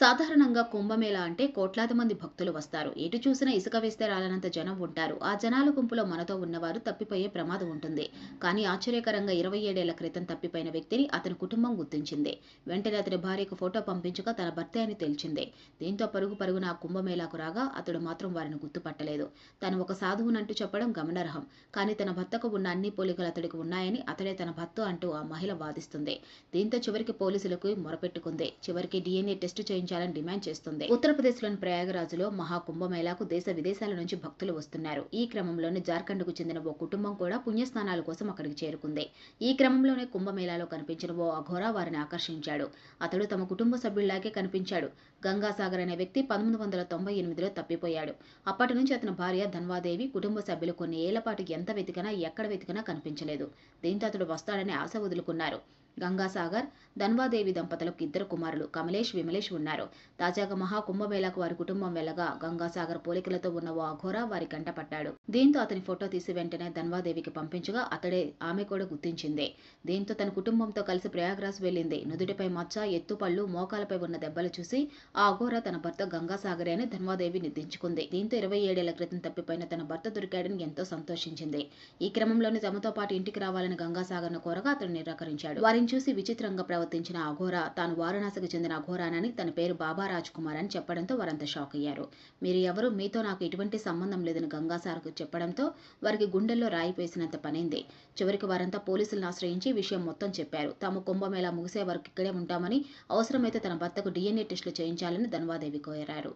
సాధారణంగా కుంభమేళ అంటే కోట్లాది మంది భక్తులు వస్తారు. ఎటు చూసినా ఇసుక వేస్తే రాలనంత జనం ఉంటారు. ఆ జనాల గుంపులో మనతో ఉన్నవారు తప్పిపోయే ప్రమాదం ఉంటుంది. కానీ ఆశ్చర్యకరంగా ఇరవై ఏడేళ్ళ క్రితం తప్పిపోయిన వ్యక్తిని అతని కుటుంబం గుర్తించింది. వెంటనే అతని భార్యకు ఫోటో పంపించగా తన భర్తే అని తెలిసింది దీంతో పరుగు పరుగున ఆ కుంభమేళాకు రాగా అతడు మాత్రం వారిని గుర్తుపట్టలేదు. తను ఒక సాధువునంటూ చెప్పడం గమనార్హం. కానీ తన భర్తకు ఉన్న అన్ని పోలికలు అతడికి ఉన్నాయని అతడే తన భర్త అంటూ ఆ మహిళ వాదిస్తుంది. దీంతో చివరికి పోలీసులకు మొరపెట్టుకుంది. చివరికి డిఎన్ఏ టెస్టు చేయించాలని డిమాండ్ చేస్తుంది. ఉత్తరప్రదేశ్లోని ప్రయాగరాజులో మహాకుంభమేళాకు దేశ విదేశాల నుంచి భక్తులు వస్తున్నారు. ఈ క్రమంలోనే జార్ఖండ్కు చెందిన ఓ కుటుంబం కూడా పుణ్యస్నానాల కోసం అక్కడికి చేరుకుంది. ఈ క్రమంలోనే కుంభమేళాలో కనిపించిన ఓ అఘోరా వారిని ఆకర్షించాడు. అతడు తమ కుటుంబ సభ్యుల్లాగే కనిపించాడు. గంగాసాగర్ అనే వ్యక్తి పంతొమ్మిది వందల తొంభై ఎనిమిదిలో తప్పిపోయాడు. అప్పటి నుంచి అతని భార్య ధన్వాదేవి కుటుంబ సభ్యులు కొన్ని ఏళ్ళ పాటు ఎంత వెతికినా ఎక్కడ వెతికినా కనిపించలేదు. దీంతో అతడు వస్తాడని ఆశ వదులుకున్నారు. గంగాసాగర్ ధన్వాదేవి దంపతులకు ఇద్దరు కుమారులు కమలేష్ విమలేష్ ఉన్నారు. తాజాగా మహాకుంభమేళాకు వారి కుటుంబం వెళ్ళగా గంగాసాగర్ పోలికలతో ఉన్న ఓ అఘోర వారి కంట పట్టాడు. దీంతో అతని ఫోటో తీసి వెంటనే ధన్వాదేవికి పంపించగా అతడే ఆమె కూడా గుర్తించింది. దీంతో తన కుటుంబంతో కలిసి ప్రయాగ్రాజ్ వెళ్ళింది. నుదుటిపై మచ్చ ఎత్తుపళ్ళు మోకాలపై ఉన్న దెబ్బలు చూసి ఆ అఘోర తన భర్త గంగాసాగరే అని ధన్వాదేవి నిర్దించుకుంది దీంతో ఇరవై ఏడేళ్ళ క్రితం తప్పిపోయిన తన భర్త దొరికాడని ఎంతో సంతోషించింది. ఈ క్రమంలోనే తమతో పాటు ఇంటికి రావాలని గంగాసాగర్ను కోరగా అతను నిరాకరించాడు. వారి ఆయన చూసి విచిత్రంగా ప్రవర్తించిన అఘోరా తాను వారణాసికి చెందిన అఘోరానని తన పేరు బాబా రాజ్ కుమార్ అని చెప్పడంతో వారంతా షాక్ అయ్యారు. మీరు ఎవరు మీతో నాకు ఎటువంటి సంబంధం లేదని గంగాసార్కు చెప్పడంతో వారికి గుండెల్లో రాయి వేసినంత పనైంది. చివరికి వారంతా పోలీసులను ఆశ్రయించి విషయం మొత్తం చెప్పారు. తాము కుంభమేళా ముగిసే వరకు ఇక్కడే ఉంటామని అవసరమైతే తన భర్తకు డిఎన్ఏ టెస్టులు చేయించాలని ధన్వాదేవి కోరారు.